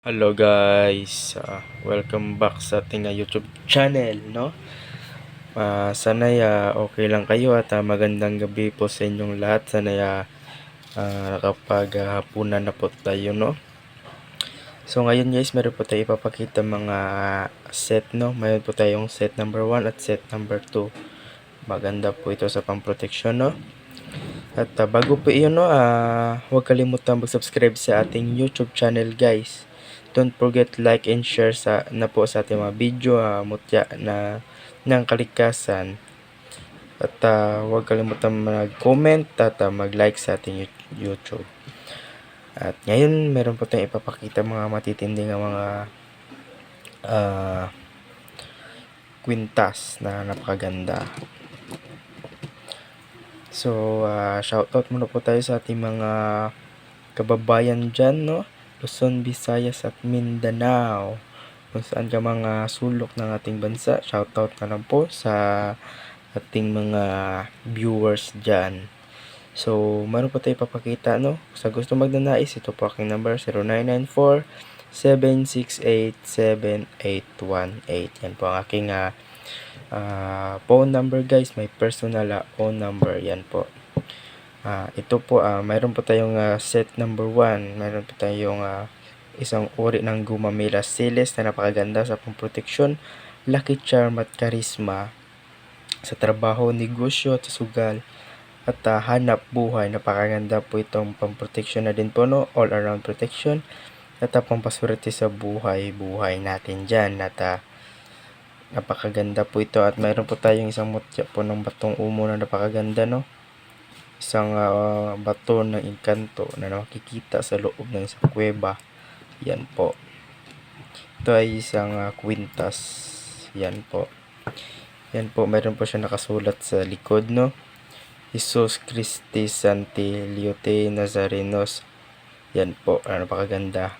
Hello guys, Ah, welcome back sa ating ah, YouTube channel, no? Ah, sana ya okay lang kayo at ah, magandang gabi po sa inyong lahat. Sana ya ah, nakapaghapunan na po tayo, no? So ngayon guys, meron po tayo ipapakita mga set, no? Mayroon po tayong set number 1 at set number 2. Maganda po ito sa pang-protection, no? At ah, bago po iyon, no, ah, huwag kalimutan mag-subscribe sa ating YouTube channel, guys. Don't forget like and share sa na po sa ating mga video ah, mutya na ng kalikasan. At ah, huwag kalimutan mag-comment at ah, mag-like sa ating YouTube. At ngayon, meron po tayong ipapakita mga matitinding mga ah, kwintas na napakaganda. So, ah, shoutout muna po tayo sa ating mga kababayan dyan, no? Luzon, Visayas at Mindanao. Kung saan ka mga sulok ng ating bansa, shoutout na lang po sa ating mga viewers dyan. So, meron po tayo papakita, no? Sa gusto magnanais, ito po aking number 0994 768-7818. Yan po ang aking ah, ah, phone number guys. May personal ah, phone number. Yan po. Ah, ito po, ah, mayroon po tayong ah, set number 1. Mayroon po tayong ah, isang uri ng Gumamela Siles na napakaganda sa pamproteksyon, lucky charm at karisma sa trabaho, negosyo at sugal at ah, hanap buhay. Napakaganda po itong pamproteksyon na din po, no? All around protection at ah, pampaswerte sa buhay, buhay natin dyan. At ah, napakaganda po ito at mayroon po tayong isang mutya po ng batong umo na napakaganda, no? Isang ah, bato ng inkanto na nakikita sa loob ng isang kuweba. Yan po. Ito ay isang ah, kwintas. Yan po. Yan po, meron po siya nakasulat sa likod, no? Jesus Christi Santi Liote Nazarenos. Yan po, ah, napakaganda.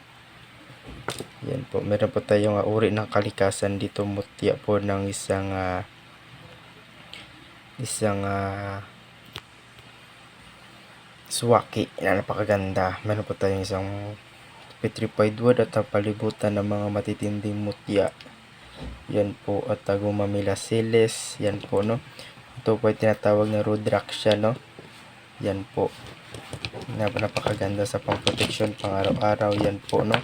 Yan po, meron po tayong ah, uri ng kalikasan dito. Mutya po ng isang ah, isang ah, swaki na napakaganda. Meron po tayong isang petrified wood at ang palibutan ng mga matitinding mutya. Yan po at uh, gumamila siles. Yan po no. Ito po ay tinatawag na rudraksha no. Yan po. Nap napakaganda sa pang-protection pang araw-araw. Yan po no.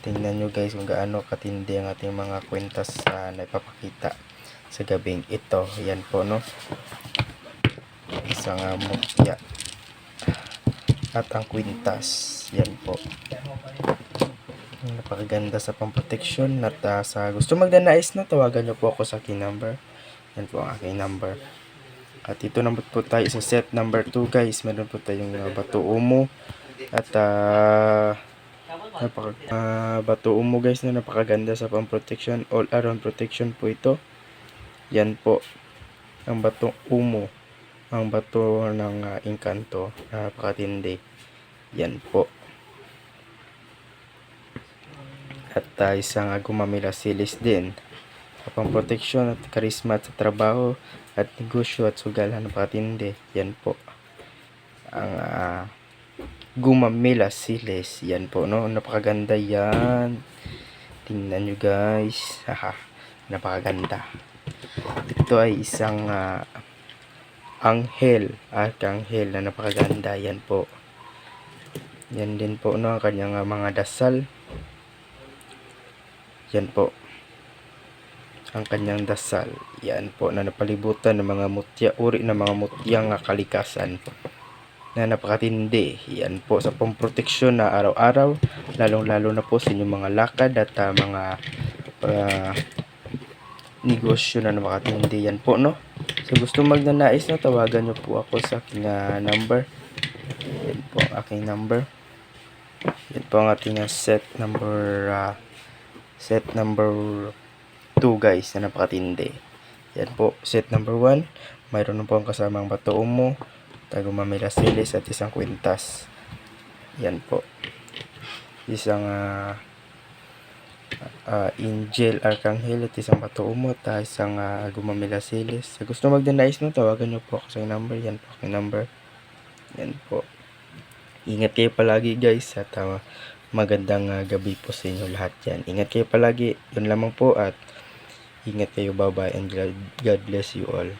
Tingnan nyo guys kung gaano katindi ang ating mga kwentas uh, na ipapakita sa gabing ito. Yan po no. Isang uh, mutya at ang kwintas. Yan po. Napakaganda sa pamproteksyon at uh, sa gusto magdanais na tawagan nyo po ako sa aking number. Yan po ang aking number. At ito naman po tayo sa set number 2 guys. Meron po tayong uh, bato umo at uh, napaka, uh, bato umo guys na napakaganda sa pamproteksyon. All around protection po ito. Yan po ang bato umo ang bato ng uh, inkanto napakatindi. Yan po. At uh, isang uh, gumamila silis din. Kapang proteksyon at karisma sa trabaho at negosyo at sugal napakatindi. Yan po. Ang uh, gumamila silis yan po no? Napakaganda yan. Tingnan nyo guys. Haha. Napakaganda. Ito ay isang uh, anghel. Arkanghel na napakaganda. Yan po. Yan din po no ang kanyang uh, mga dasal. Yan po. Ang kanyang dasal. Yan po na napalibutan ng mga mutya uri ng mga mutyang kalikasan na napakatindi. Yan po sa pamproteksyon na araw-araw lalong lalo na po sa inyong mga lakad at uh, mga uh, negosyo na napakatindi. Yan po no So gusto magnanais na tawagan nyo po ako sa aking uh, number. Yan po ang aking number. Yan po ang ating uh, set number uh, set number 2 guys na napakatindi. Yan po set number 1. Mayroon na po ang kasamang bato umo, tago mamila silis at isang kwintas. Yan po. Isang uh, uh, Angel Arcangel at isang bato umot uh, isang uh, gumamila silis sa gusto magdanais no tawagan nyo po ako sa number yan po aking number yan po ingat kayo palagi guys at uh, magandang ah, gabi po sa inyo lahat yan. Ingat kayo palagi. Yun lamang po at ingat kayo. Bye-bye and God bless you all.